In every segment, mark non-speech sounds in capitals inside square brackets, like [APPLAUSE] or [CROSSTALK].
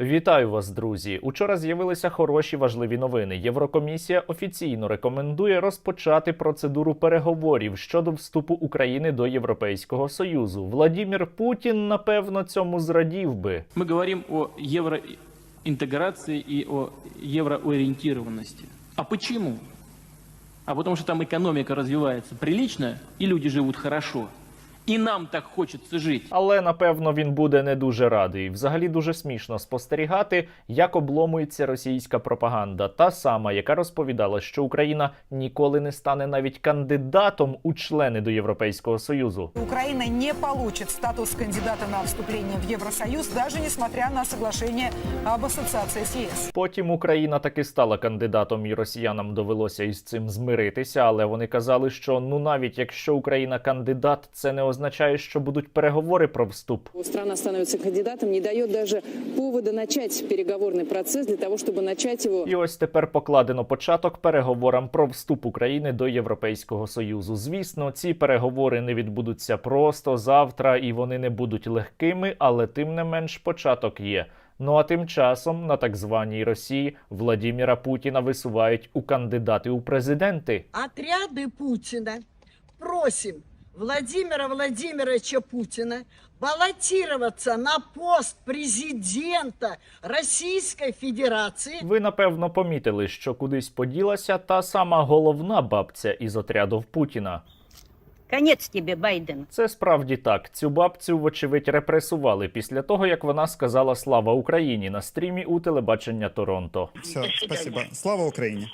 Вітаю вас, друзі! Учора з'явилися хороші важливі новини. Єврокомісія офіційно рекомендує розпочати процедуру переговорів щодо вступу України до Європейського Союзу. Владімір Путін, напевно, цьому зрадів би. Мы говорим о евроинтеграции и о евроориентированности. А почему? А потому что там экономика развивается прилично, и люди живут хорошо. И нам так хочется жить. Але напевно він буде не дуже радий. Взагалі дуже смішно спостерігати, як обломується російська пропаганда, та сама, яка розповідала, що Україна ніколи не стане навіть кандидатом у члени до Європейського Союзу. Украина не получит статус кандидата на вступление в Евросоюз, даже несмотря на соглашение об ассоциации с ЕС. Потім Україна таки стала кандидатом, і росіянам довелося із цим змиритися. Але вони казали, що ну навіть якщо Україна кандидат, це не означає, що будуть переговори про вступ. Страна становится кандидатом, не дает даже повода начать переговорный процесс для того, чтобы начать его І ось тепер покладено початок переговорам про вступ України до Європейського Союзу. Звісно, ці переговори не відбудуться просто завтра, і вони не будуть легкими, але тим не менш початок є. Ну а тим часом на так званій Росії Владіміра Путіна висувають у кандидати у президенти. отряды Путина просим Владимира Владимировича Путина баллотироваться на пост президента Российской Федерации Ви напевно помітили, що кудись поділася та сама головна бабця із отрядов Путіна. Конец тебе, Байден. Це справді так. Цю бабцю, вочевидь, репресували після того, як вона сказала Слава Україні на стрімі у телебачення Торонто. Все, спасибо. Слава Україні.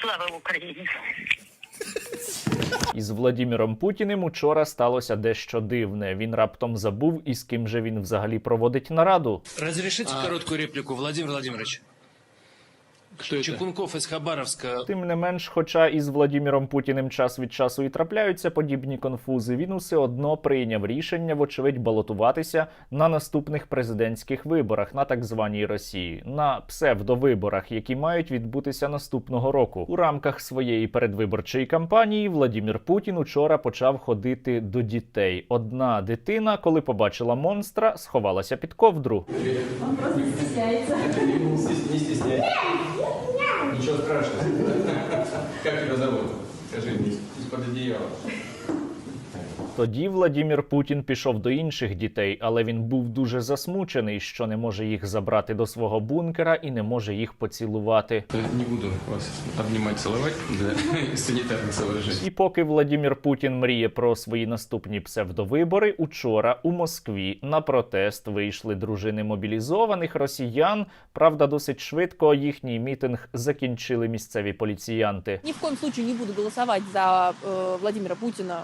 Слава Україні. Із Владіміром Путіним учора сталося дещо дивне. Він раптом забув, із ким же він взагалі проводить нараду. Разрешите коротку репліку, Владимир Владимирович? Кто? Чекунков из Хабаровска. Тим не менш, хоча із Владіміром Путіним час від часу і трапляються подібні конфузи, він усе одно прийняв рішення, вочевидь, балотуватися на наступних президентських виборах на так званій Росії, на псевдовиборах, які мають відбутися наступного року. У рамках своєї передвиборчої кампанії Владімір Путін учора почав ходити до дітей. Одна дитина, коли побачила монстра, сховалася під ковдру. Не стесняйся. Ничего страшного. Как тебя зовут? Скажи мне из-под одеяла. Тоді Владімір Путін пішов до інших дітей, але він був дуже засмучений, що не може їх забрати до свого бункера і не може їх поцілувати. Не буду вас обнимать, целовать для [LAUGHS] санитарных соображений. І поки Владімір Путін мріє про свої наступні псевдовибори, учора у Москві на протест вийшли дружини мобілізованих росіян. Правда, досить швидко їхній мітинг закінчили місцеві поліціянти. Ни в коем случае не буду голосовать за э, Владимира Путина.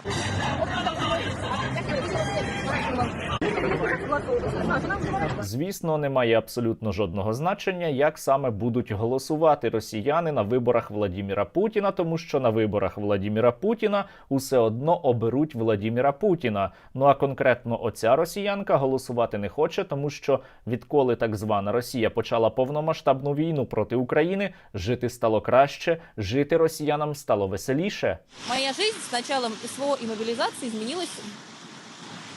Звісно, немає абсолютно жодного значення, як саме будуть голосувати росіяни на виборах Владіміра Путіна, тому що на виборах Владіміра Путіна усе одно оберуть Владіміра Путіна. Ну а конкретно оця росіянка голосувати не хоче, тому що відколи так звана Росія почала повномасштабну війну проти України, жити стало краще, жити росіянам стало веселіше. Моя жизнь с началом СВО и 因为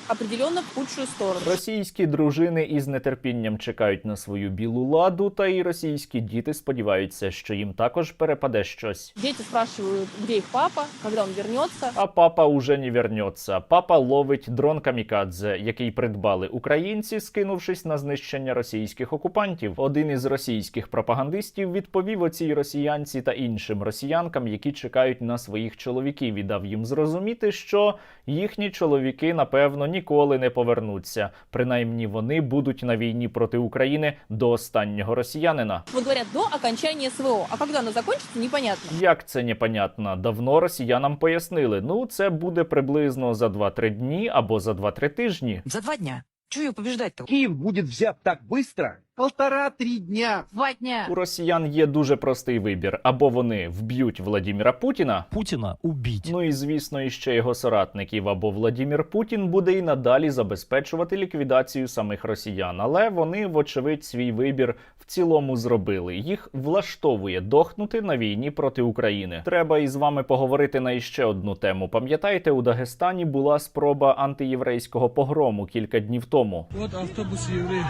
определенно в худшую сторону. Російські дружини із нетерпінням чекають на свою білу ладу, та і російські діти сподіваються, що їм також перепаде щось. Дети спрашивают, где их папа, когда он вернется. А папа уже не вернеться. Папа ловить дрон камікадзе, який придбали українці, скинувшись на знищення російських окупантів. Один із російських пропагандистів відповів оцій росіянці та іншим росіянкам, які чекають на своїх чоловіків, і дав їм зрозуміти, що їхні чоловіки напевно ніколи не повернуться. Принаймні вони будуть на війні проти України до останнього росіянина. Вот говорять, до окончання СВО. А коли оно закінчиться, непонятно. Як це непонятно? Давно росіянам пояснили. Ну, це буде приблизно за 2-3 дні або за 2-3 тижні. За два дня. Чего ее побеждать-то? Киев будет взят так быстро, полтора-три дня. Два дня. У росіян є дуже простий вибір: або вони вб'ють Владіміра Путіна. Путіна убіть. Ну і звісно, іще його соратників, або Владімір Путін буде і надалі забезпечувати ліквідацію самих росіян. Але вони, вочевидь, свій вибір в цілому зробили. Їх влаштовує дохнути на війні проти України. Треба із вами поговорити на іще одну тему. Пам'ятаєте, у Дагестані була спроба антиєврейського погрому кілька днів тому. От автобус євреїв.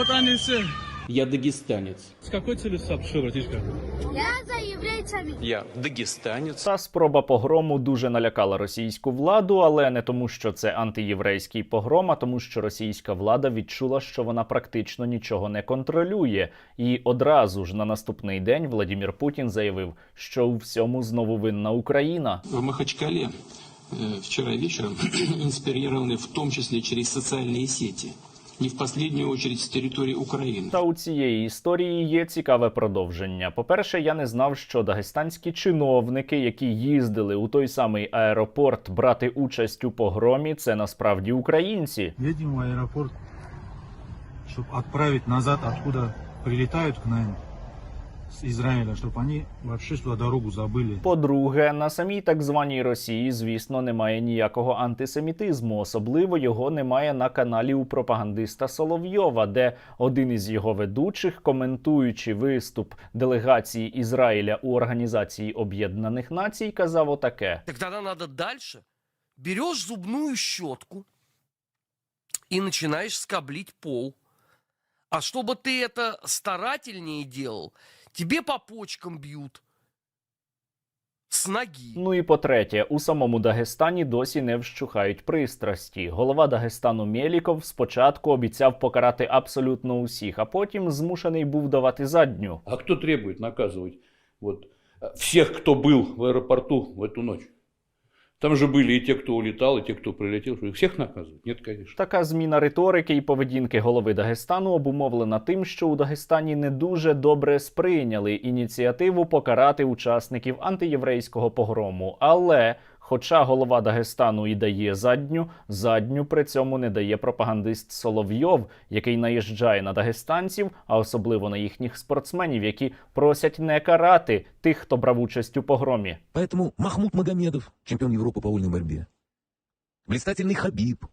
От вони все. Я дагестанец. С какой целью сообщил, братишка? Я дагестанец. Та спроба погрому дуже налякала російську владу, але не тому, що це антиєврейський погром, а тому, що російська влада відчула, що вона практично нічого не контролює. І одразу ж на наступний день Владімір Путін заявив, що у всьому знову винна Україна. В Махачкале э, вчера вечером [CLEARS THROAT] инспирированы в том числе через социальные сети. Не в последнюю очередь с территории Украины. Та у цієї історії є цікаве продовження. По-перше, я не знав, що дагестанські чиновники, які їздили у той самий аеропорт брати участь у погромі, це насправді українці. Едем в аэропорт, чтобы отправить назад, откуда прилетают к нам с Израиля, чтобы они вообще сюда дорогу забыли. По-друге, на самій так званій Росії, звісно, немає ніякого антисемітизму. Особливо його немає на каналі у пропагандиста Соловйова, де один із його ведучих, коментуючи виступ делегації Ізраїля у Організації Об'єднаних Націй, казав отаке: Так тогда надо дальше. Берешь зубную щетку и начинаешь скоблить пол. А чтобы ты это старательнее делал, тебе по почкам бьют. С ноги. Ну і по-третє, у самому Дагестані досі не вщухають пристрасті. Голова Дагестану Мєліков спочатку обіцяв покарати абсолютно усіх, а потім змушений був давати задню. А кто требует наказывать вот, э, всех, кто был в аэропорту в эту ночь? Там же были и те, кто улетал, и те, кто прилетел. Их всех наказывать? Нет, конечно. Така зміна риторики і поведінки голови Дагестану обумовлена тим, що у Дагестані не дуже добре сприйняли ініціативу покарати учасників антиєврейського погрому. Але, хоча голова Дагестану і дає задню, задню при цьому не дає пропагандист Соловйов, який наїжджає на дагестанців, а особливо на їхніх спортсменів, які просять не карати тих, хто брав участь у погромі. Поэтому Махмуд Магомедов, чемпион Европы по вольной борьбе. Блистательный Хабиб.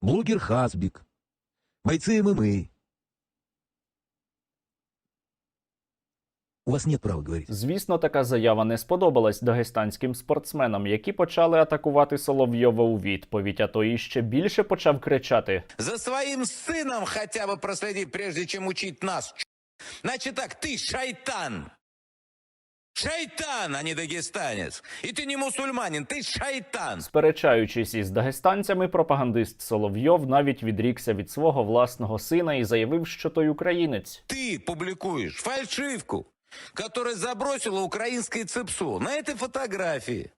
Блогер Хасбик. Бойцы ММА. У вас нет права говорить. Звісно, така заява не сподобалась дагестанським спортсменам, які почали атакувати Соловйова у відповідь. А той іще більше почав кричати: За своим сыном хотя бы проследи, прежде чем учить нас. Значит так, ты шайтан. Шайтан, а не дагестанец. И ты не мусульманин, ты шайтан. Сперечаючись із дагестанцями, пропагандист Соловйов навіть відрікся від свого власного сина і заявив, що той українець. Ты публикуешь фальшивку, которая забросила украинское ЦИПСО. на этой фотографии.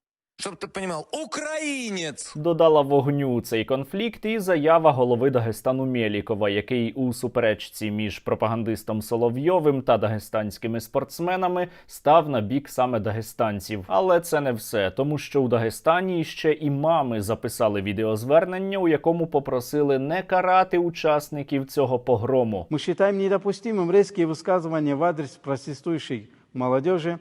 Чтоб ты понимал, украинец. Додала вогню у цей конфлікт і заява голови Дагестану Мєлікова, який у суперечці між пропагандистом Соловйовим та дагестанськими спортсменами став на бік саме дагестанців. Але це не все, тому що у Дагестані ще імами записали відеозвернення, у якому попросили не карати учасників цього погрому. Мы считаем недопустимым резкие высказывания в адрес протестующей молодежи.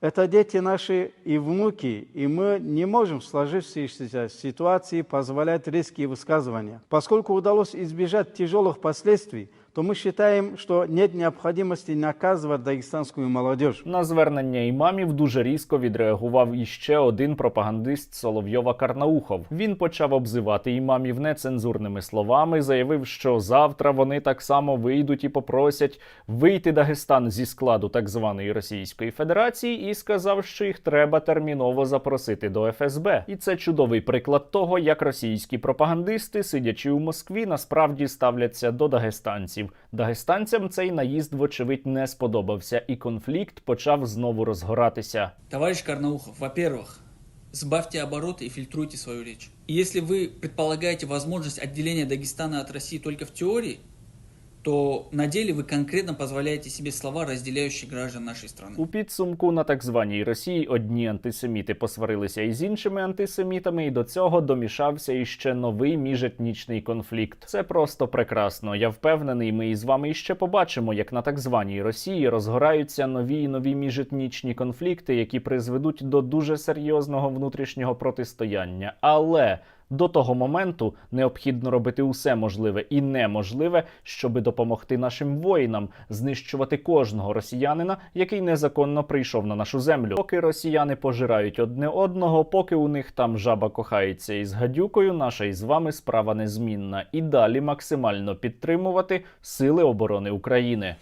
Это дети наши и внуки, и мы не можем в сложившейся ситуации позволять резкие высказывания. Поскольку удалось избежать тяжелых последствий, то мы считаем, что нет необходимости наказывать дагестанскую молодежь. На звернення імамів дуже різко відреагував іще один пропагандист Соловйова Карнаухов. Він почав обзивати імамів нецензурними словами, заявив, що завтра вони так само вийдуть і попросять вийти Дагестан зі складу так званої Російської Федерації, і сказав, що їх треба терміново запросити до ФСБ. І це чудовий приклад того, як російські пропагандисти, сидячи у Москві, насправді ставляться до дагестанців Дагестанцям цей наїзд, вочевидь, не сподобався, і конфлікт почав знову розгоратися. Товарищ Карнаухов, во-первых, сбавьте обороты и фильтруйте свою речь. И если вы предполагаете возможность отделения Дагестана от России только в теории, то на деле вы конкретно позволяете себе слова, разделяющие граждан нашей страны. У підсумку на так званій Росії одні антисеміти посварилися із іншими антисемітами, і до цього домішався іще новий міжетнічний конфлікт. Це просто прекрасно. Я впевнений, ми із вами іще побачимо, як на так званій Росії розгораються нові і нові міжетнічні конфлікти, які призведуть до дуже серйозного внутрішнього протистояння. Але до того моменту необхідно робити усе можливе і неможливе, щоби допомогти нашим воїнам знищувати кожного росіянина, який незаконно прийшов на нашу землю. Поки росіяни пожирають одне одного, поки у них там жаба кохається із гадюкою, наша із вами справа незмінна і далі максимально підтримувати сили оборони України.